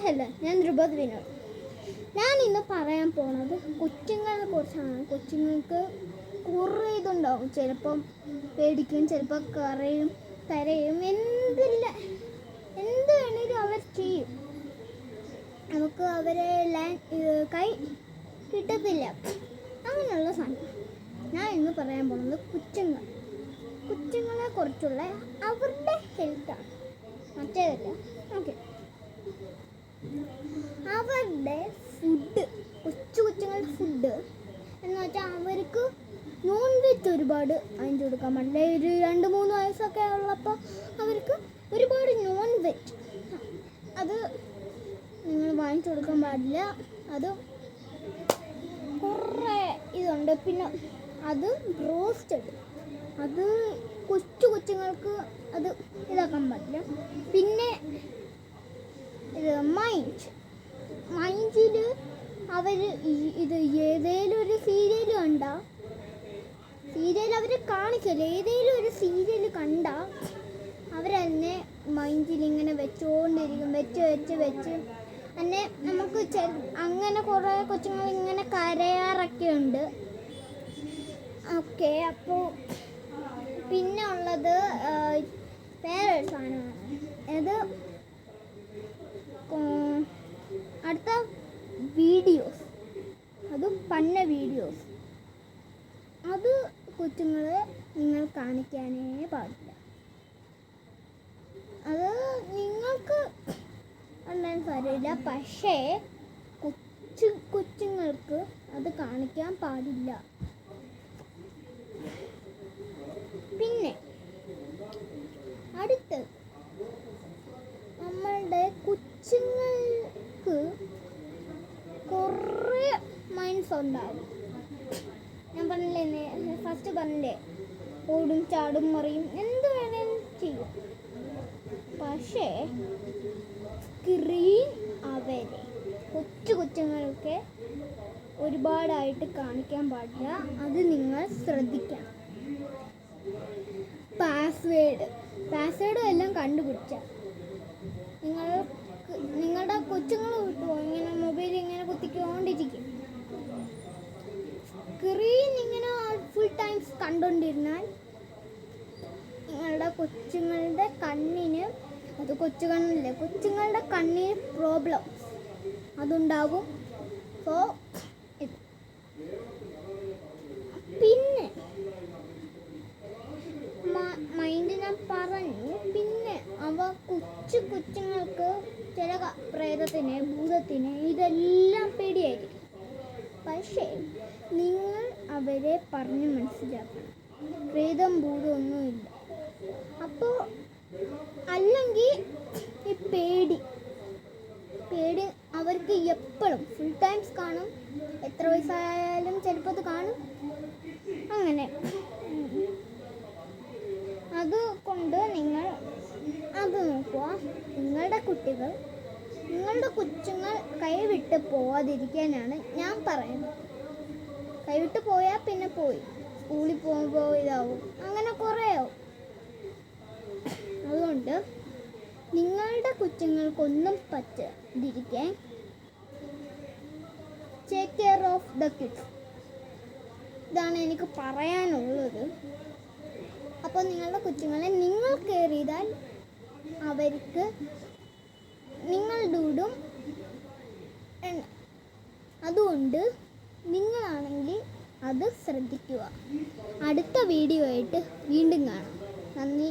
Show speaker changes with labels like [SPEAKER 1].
[SPEAKER 1] Hello ഞാൻ ധ്രുപത് വിനോദ്. ഞാൻ ഇന്ന് പറയാൻ പോണത് കൊച്ചുങ്ങളെ കുറിച്ചാണ്. കൊച്ചുങ്ങൾക്ക് കുറേ ഇതുണ്ടാവും. ചിലപ്പം പേടിക്കും ചിലപ്പോൾ കറയും കരയും എന്തില്ല എന്ത് വേണേലും അവർ ചെയ്യും. നമുക്ക് അവരെ കൈ കിട്ടത്തില്ല. അങ്ങനെയുള്ള സാധനം. ഞാൻ ഇന്ന് പറയാൻ പോണത് കൊച്ചുങ്ങൾ കൊച്ചുങ്ങളെ കുറിച്ചുള്ള അവരുടെ ഹെൽത്താണ്. മറ്റേതല്ല. ഓക്കെ. അവരുടെ ഫുഡ് കൊച്ചു കൊച്ചുങ്ങളുടെ ഫുഡ് എന്ന് വെച്ചാൽ അവർക്ക് നോൺ വെജ് ഒരുപാട് വാങ്ങിച്ചു കൊടുക്കാൻ പാടില്ല. ഒരു രണ്ട് മൂന്ന് വയസ്സൊക്കെ ഉള്ളപ്പോൾ അവർക്ക് ഒരുപാട് നോൺ വെജ് അത് നിങ്ങൾ വാങ്ങിച്ചു കൊടുക്കാൻ പാടില്ല. അത് കുറേ ഇതുണ്ട്. പിന്നെ അത് റോസ്റ്റഡ് അത് കൊച്ചു കൊച്ചുങ്ങൾക്ക് അത് ഇതാക്കാൻ പാടില്ല. പിന്നെ മൈൻഡ് മൈൻഡിൽ അവർ ഇത് ഏതെങ്കിലും ഒരു സീരിയൽ കണ്ട? സീരിയൽ അവർ കാണിക്കല്ലോ? ഏതെങ്കിലും ഒരു സീരിയൽ കണ്ട അവരെന്നെ മൈൻഡിൽ ഇങ്ങനെ വെച്ചുകൊണ്ടിരിക്കും വെച്ച് വെച്ച് വെച്ച്. എന്നെ നമുക്ക് അങ്ങനെ കുറേ കൊച്ചുങ്ങൾ ഇങ്ങനെ കരയാറൊക്കെ ഉണ്ട്. ഓക്കെ അപ്പോൾ പിന്നെ ഉള്ളത് വേറൊരു സാധനമാണ് അത് ഉം, അടുത്ത വീഡിയോസ് അത് പന്ന വീഡിയോസ് അത് കുറ്റങ്ങൾ നിങ്ങൾ കാണിക്കാനേ പാടില്ല. അത് നിങ്ങൾക്ക് ഉണ്ടാൻ സാരമില്ല പക്ഷേ കൊച്ചു കൊച്ചുങ്ങൾക്ക് അത് കാണിക്കാൻ പാടില്ല. പിന്നെ അടുത്തത് നമ്മളുടെ കൊച്ചുങ്ങൾക്ക് കുറേ മൈൻഡ്സ് ഉണ്ടാകും ഞാൻ പറഞ്ഞില്ലേ ഫസ്റ്റ് പറഞ്ഞില്ലേ? ഓടും ചാടും മറിയും എന്ത് വേണേലും ചെയ്യും. പക്ഷേ സ്ക്രീൻ അവരെ കൊച്ചു കൊച്ചുങ്ങൾക്ക് ഒരുപാടായിട്ട് കാണിക്കാൻ പാടില്ല. അത് നിങ്ങൾ ശ്രദ്ധിക്കണം. പാസ്വേഡ് പാസ്വേഡും എല്ലാം കണ്ടുപിടിച്ച. നിങ്ങൾ നിങ്ങളുടെ കൊച്ചുങ്ങൾ വിട്ടുപോകും ഇങ്ങനെ മൊബൈൽ ഇങ്ങനെ കുത്തിക്കൊണ്ടിരിക്കും സ്ക്രീൻ ഇങ്ങനെ ഫുൾ ടൈംസ് കണ്ടുകൊണ്ടിരുന്നാൽ നിങ്ങളുടെ കൊച്ചുങ്ങളുടെ കണ്ണിന് അത് കൊച്ചു കണ്ണില്ല കൊച്ചുങ്ങളുടെ കണ്ണിന് പ്രോബ്ലം അതുണ്ടാകും. സോ പിന്നെ മൈൻഡ് ഞാൻ പറഞ്ഞു പിന്നെ അവ കൊച്ചു കൊച്ചുങ്ങൾക്ക് ചില പ്രേതത്തിന് ഭൂതത്തിന് ഇതെല്ലാം പേടിയായിരിക്കും. പക്ഷേ നിങ്ങൾ അവരെ പറഞ്ഞ് മനസ്സിലാക്കണം. പ്രേതം ഭൂതം ഒന്നുമില്ല. അപ്പോൾ അല്ലെങ്കിൽ ഈ പേടി. പേടി അവർക്ക് എപ്പോഴും ഫുൾ ടൈംസ് കാണും. എത്ര വയസ്സായാലും ചിലപ്പോൾ അത് കാണും. അങ്ങനെ. അതുകൊണ്ട് നിങ്ങൾ അത് നോക്കുക. നിങ്ങളുടെ കുട്ടികൾ നിങ്ങളുടെ കൊച്ചുങ്ങൾ കൈവിട്ട് പോവാതിരിക്കാനാണ് ഞാൻ പറയുന്നത്. കൈവിട്ട് പോയാൽ പിന്നെ പോയി. സ്കൂളിൽ പോകുമ്പോൾ ഇതാവും. അങ്ങനെ കുറേ ആവും. അതുകൊണ്ട് നിങ്ങളുടെ കുറ്റങ്ങൾക്കൊന്നും പറ്റാതിരിക്കാൻ take care of the kids ഇതാണ് എനിക്ക് പറയാനുള്ളത്. അപ്പോൾ നിങ്ങളുടെ കുറ്റങ്ങളെ നിങ്ങൾ കെയർ ചെയ്താൽ അവർക്ക് കൂടും എണ്ണ. അതുകൊണ്ട് നിങ്ങളാണെങ്കിൽ അത് ശ്രദ്ധിക്കുക. അടുത്ത വീഡിയോ ആയിട്ട് വീണ്ടും കാണാം. നന്ദി.